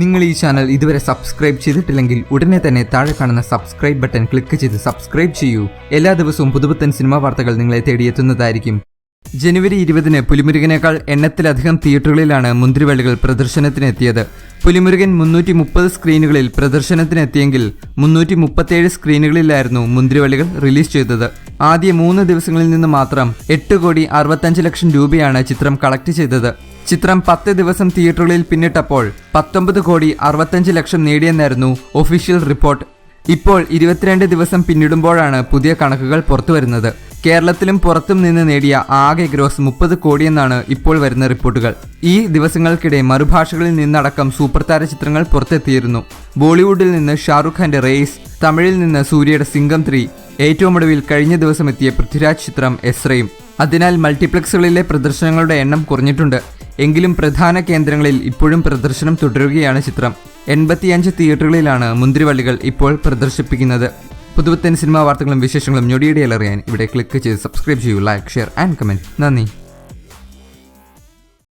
നിങ്ങൾ ഈ ചാനൽ ഇതുവരെ സബ്സ്ക്രൈബ് ചെയ്തിട്ടില്ലെങ്കിൽ ഉടനെ തന്നെ താഴെ കാണുന്ന സബ്സ്ക്രൈബ് ബട്ടൺ ക്ലിക്ക് ചെയ്ത് സബ്സ്ക്രൈബ് ചെയ്യൂ. എല്ലാ ദിവസവും പുതുപുത്തൻ സിനിമാ വാർത്തകൾ നിങ്ങളെ തേടിയെത്തുന്നതായിരിക്കും. ജനുവരി ഇരുപതിന് പുലിമുരുകനേക്കാൾ എണ്ണത്തിലധികം തിയേറ്ററുകളിലാണ് മുന്തിരിവള്ളികൾ പ്രദർശനത്തിനെത്തിയത്. പുലിമുരുകൻ മുന്നൂറ്റി മുപ്പത് സ്ക്രീനുകളിൽ പ്രദർശനത്തിനെത്തിയെങ്കിൽ മുന്നൂറ്റി മുപ്പത്തേഴ് സ്ക്രീനുകളിലായിരുന്നു മുന്തിരിവള്ളികൾ റിലീസ് ചെയ്തത്. ആദ്യ മൂന്ന് ദിവസങ്ങളിൽ നിന്ന് മാത്രം എട്ട് കോടി അറുപത്തഞ്ച് ലക്ഷം രൂപയാണ് ചിത്രം കളക്ട് ചെയ്തത്. ചിത്രം പത്ത് ദിവസം തിയേറ്ററുകളിൽ പിന്നിട്ടപ്പോൾ പത്തൊമ്പത് കോടി അറുപത്തഞ്ച് ലക്ഷം നേടിയെന്നായിരുന്നു ഒഫീഷ്യൽ റിപ്പോർട്ട് ഇപ്പോൾ ഇരുപത്തിരണ്ട് ദിവസം പിന്നിടുമ്പോഴാണ് പുതിയ കണക്കുകൾ പുറത്തുവരുന്നത്. കേരളത്തിലും പുറത്തും നിന്ന് നേടിയ ആകെ ഗ്രോസ് മുപ്പത് കോടിയെന്നാണ് ഇപ്പോൾ വരുന്ന റിപ്പോർട്ടുകൾ. ഈ ദിവസങ്ങൾക്കിടെ മറുഭാഷകളിൽ നിന്നടക്കം സൂപ്പർ താര ചിത്രങ്ങൾ പുറത്തെത്തിയിരുന്നു. ബോളിവുഡിൽ നിന്ന് ഷാറുഖ് ഖാന്റെ റേസ് തമിഴിൽ നിന്ന് സൂര്യയുടെ സിംഗം ത്രീ ഏറ്റവും ഒടുവിൽ കഴിഞ്ഞ ദിവസം എത്തിയ പൃഥ്വിരാജ് ചിത്രം എസ്രയും. അതിനാൽ മൾട്ടിപ്ലക്സുകളിലെ പ്രദർശനങ്ങളുടെ എണ്ണം കുറഞ്ഞിട്ടുണ്ട്. എങ്കിലും പ്രധാന കേന്ദ്രങ്ങളിൽ ഇപ്പോഴും പ്രദർശനം തുടരുകയാണ് ചിത്രം. എൺപത്തിയഞ്ച് തിയേറ്ററുകളിലാണ് മുന്തിരിവള്ളികൾ ഇപ്പോൾ പ്രദർശിപ്പിക്കുന്നത്. പുതുപത്തൻ സിനിമാ വാർത്തകളും വിശേഷങ്ങളും ഞൊടിയിടയിൽ അറിയാൻ ഇവിടെ ക്ലിക്ക് ചെയ്ത് സബ്സ്ക്രൈബ് ചെയ്യൂ ലൈക്ക് ഷെയർ ആൻഡ് കമന്റ്. നന്ദി.